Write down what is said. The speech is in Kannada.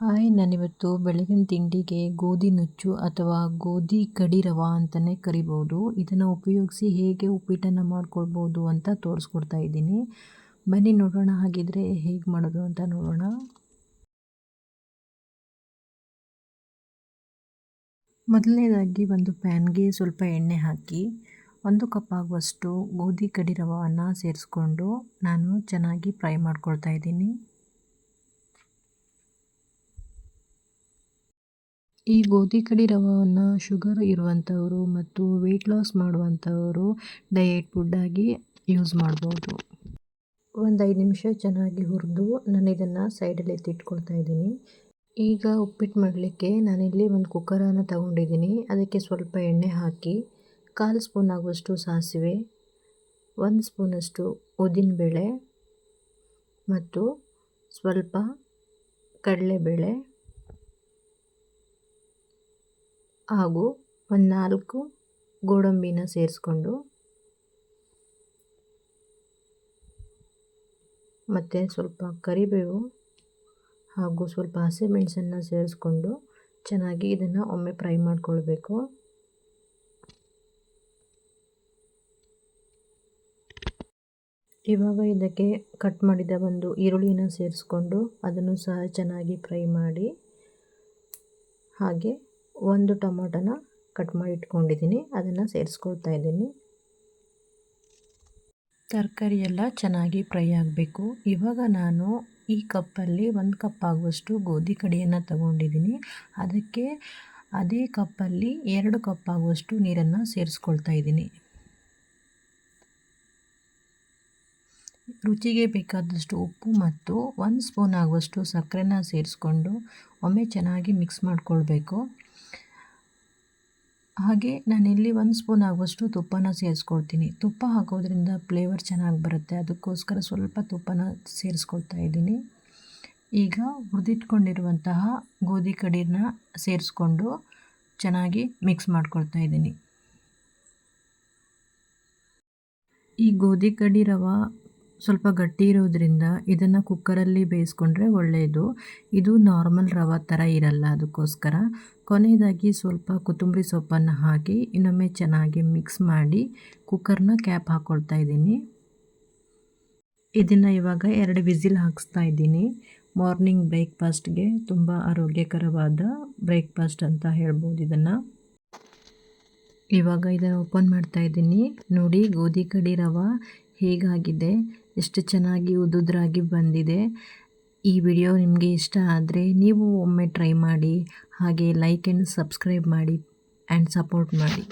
ಹಾಯ್, ನಾನಿವತ್ತು ಬೆಳಗಿನ ತಿಂಡಿಗೆ ಗೋಧಿ ನುಚ್ಚು ಅಥವಾ ಗೋಧಿ ಕಡಿ ರವ ಅಂತಲೇ ಕರಿಬೋದು. ಇದನ್ನು ಉಪಯೋಗಿಸಿ ಹೇಗೆ ಉಪ್ಪಿಟ್ಟನ್ನು ಮಾಡ್ಕೊಳ್ಬೋದು ಅಂತ ತೋರಿಸ್ಕೊಡ್ತಾ ಇದ್ದೀನಿ. ಬನ್ನಿ ನೋಡೋಣ ಹಾಗಿದ್ರೆ ಹೇಗೆ ಮಾಡೋದು ಅಂತ ನೋಡೋಣ. ಮೊದಲನೇದಾಗಿ ಒಂದು ಪ್ಯಾನ್ಗೆ ಸ್ವಲ್ಪ ಎಣ್ಣೆ ಹಾಕಿ, ಒಂದು ಕಪ್ ಆಗುವಷ್ಟು ಗೋಧಿ ಕಡಿ ರವವನ್ನು ಸೇರಿಸ್ಕೊಂಡು ನಾನು ಚೆನ್ನಾಗಿ ಫ್ರೈ ಮಾಡ್ಕೊಳ್ತಾ ಇದ್ದೀನಿ. ಈ ಗೋಧಿ ಕಡಿ ರವವನ್ನು ಶುಗರ್ ಇರುವಂಥವರು ಮತ್ತು ವೆಯ್ಟ್ ಲಾಸ್ ಮಾಡುವಂಥವರು ಡಯೆಟ್ ಫುಡ್ಡಾಗಿ ಯೂಸ್ ಮಾಡ್ಬೋದು. ಒಂದು ಐದು ನಿಮಿಷ ಚೆನ್ನಾಗಿ ಹುರಿದು ನಾನು ಇದನ್ನು ಸೈಡಲ್ಲಿ ಎತ್ತಿಟ್ಕೊಳ್ತಾ ಇದ್ದೀನಿ. ಈಗ ಉಪ್ಪಿಟ್ಟು ಮಾಡಲಿಕ್ಕೆ ನಾನಿಲ್ಲಿ ಒಂದು ಕುಕ್ಕರನ್ನು ತಗೊಂಡಿದ್ದೀನಿ. ಅದಕ್ಕೆ ಸ್ವಲ್ಪ ಎಣ್ಣೆ ಹಾಕಿ ಕಾಲು ಸ್ಪೂನ್ ಆಗುವಷ್ಟು ಸಾಸಿವೆ, ಒಂದು ಸ್ಪೂನಷ್ಟು ಉದ್ದಿನಬೇಳೆ ಮತ್ತು ಸ್ವಲ್ಪ ಕಡಲೆಬೇಳೆ ಹಾಗೂ ಒಂದು ನಾಲ್ಕು ಗೋಡಂಬಿನ ಸೇರಿಸ್ಕೊಂಡು ಮತ್ತು ಸ್ವಲ್ಪ ಕರಿಬೇವು ಹಾಗೂ ಸ್ವಲ್ಪ ಹಸಿಮೆಣಸನ್ನು ಸೇರಿಸ್ಕೊಂಡು ಚೆನ್ನಾಗಿ ಇದನ್ನು ಒಮ್ಮೆ ಫ್ರೈ ಮಾಡಿಕೊಳ್ಬೇಕು. ಇವಾಗ ಇದಕ್ಕೆ ಕಟ್ ಮಾಡಿದ ಒಂದು ಈರುಳ್ಳಿನ ಸೇರಿಸ್ಕೊಂಡು ಅದನ್ನು ಸಹ ಚೆನ್ನಾಗಿ ಫ್ರೈ ಮಾಡಿ ಹಾಗೆ ಒಂದು ಟೊಮೊಟೊನ ಕಟ್ ಮಾಡಿ ಇಟ್ಕೊಂಡಿದ್ದೀನಿ, ಅದನ್ನು ಸೇರಿಸ್ಕೊಳ್ತಾ ಇದ್ದೀನಿ. ತರಕಾರಿ ಎಲ್ಲ ಚೆನ್ನಾಗಿ ಫ್ರೈ ಆಗಬೇಕು. ಇವಾಗ ನಾನು ಈ ಕಪ್ಪಲ್ಲಿ ಒಂದು ಕಪ್ ಆಗುವಷ್ಟು ಗೋಧಿ ಕಡಿಯನ್ನು ತಗೊಂಡಿದ್ದೀನಿ. ಅದಕ್ಕೆ ಅದೇ ಕಪ್ಪಲ್ಲಿ ಎರಡು ಕಪ್ ಆಗುವಷ್ಟು ನೀರನ್ನು ಸೇರಿಸ್ಕೊಳ್ತಾ ಇದ್ದೀನಿ. ರುಚಿಗೆ ಬೇಕಾದಷ್ಟು ಉಪ್ಪು ಮತ್ತು ಒಂದು ಸ್ಪೂನ್ ಆಗುವಷ್ಟು ಸಕ್ಕರೆನ ಸೇರಿಸ್ಕೊಂಡು ಒಮ್ಮೆ ಚೆನ್ನಾಗಿ ಮಿಕ್ಸ್ ಮಾಡಿಕೊಳ್ಬೇಕು. ಹಾಗೆ ಇಲ್ಲಿ ಒಂದು ಸ್ಪೂನ್ ಆಗುವಷ್ಟು ತುಪ್ಪನ ಸೇರಿಸ್ಕೊಳ್ತೀನಿ ತುಪ್ಪ ಹಾಕೋದ್ರಿಂದ ಫ್ಲೇವರ್ ಚೆನ್ನಾಗಿ ಬರುತ್ತೆ. ಅದಕ್ಕೋಸ್ಕರ ಸ್ವಲ್ಪ ತುಪ್ಪನ ಸೇರಿಸ್ಕೊಳ್ತಾ ಇದ್ದೀನಿ. ಈಗ ಹುರಿದಿಟ್ಕೊಂಡಿರುವಂತಹ ಗೋಧಿ ಕಡಿನ ಸೇರಿಸ್ಕೊಂಡು ಚೆನ್ನಾಗಿ ಮಿಕ್ಸ್ ಮಾಡ್ಕೊಳ್ತಾ ಇದ್ದೀನಿ. ಈ ಗೋಧಿ ಕಡಿ ರವೆ ಸ್ವಲ್ಪ ಗಟ್ಟಿ ಇರೋದ್ರಿಂದ ಇದನ್ನು ಕುಕ್ಕರಲ್ಲಿ ಬೇಯಿಸ್ಕೊಂಡ್ರೆ ಒಳ್ಳೆಯದು ಇದು ನಾರ್ಮಲ್ ರವೆ ಥರ ಇರಲ್ಲ ಅದಕ್ಕೋಸ್ಕರ. ಕೊನೆಯದಾಗಿ ಸ್ವಲ್ಪ ಕೊತ್ತಂಬರಿ ಸೊಪ್ಪನ್ನು ಹಾಕಿ ಇನ್ನೊಮ್ಮೆ ಚೆನ್ನಾಗಿ ಮಿಕ್ಸ್ ಮಾಡಿ ಕುಕ್ಕರ್ನ ಕ್ಯಾಪ್ ಹಾಕ್ಕೊಳ್ತಾ ಇದ್ದೀನಿ. ಇದನ್ನು ಇವಾಗ ಎರಡು ವಿಸಿಲ್ ಹಾಕಿಸ್ತಾ ಇದ್ದೀನಿ. ಮಾರ್ನಿಂಗ್ ಬ್ರೇಕ್ಫಾಸ್ಟ್ಗೆ ತುಂಬ ಆರೋಗ್ಯಕರವಾದ ಬ್ರೇಕ್ಫಾಸ್ಟ್ ಅಂತ ಹೇಳ್ಬೋದು ಇದನ್ನು. ಇವಾಗ ಇದನ್ನು ಓಪನ್ ಮಾಡ್ತಾ ಇದ್ದೀನಿ. ನೋಡಿ ಗೋಧಿ ಕಡಿ ರವೆ ಹೇಗಾಗಿದೆ? ಎಷ್ಟು ಚೆನ್ನಾಗಿ ಉದುದ್ರಾಗಿ ಬಂದಿದೆ. ಈ ವಿಡಿಯೋ ನಿಮಗೆ ಇಷ್ಟ ಆದರೆ ನೀವು ಒಮ್ಮೆ ಟ್ರೈ ಮಾಡಿ, ಹಾಗೆ ಲೈಕ್ ಆ್ಯಂಡ್ ಸಬ್ಸ್ಕ್ರೈಬ್ ಮಾಡಿ ಆ್ಯಂಡ್ ಸಪೋರ್ಟ್ ಮಾಡಿ.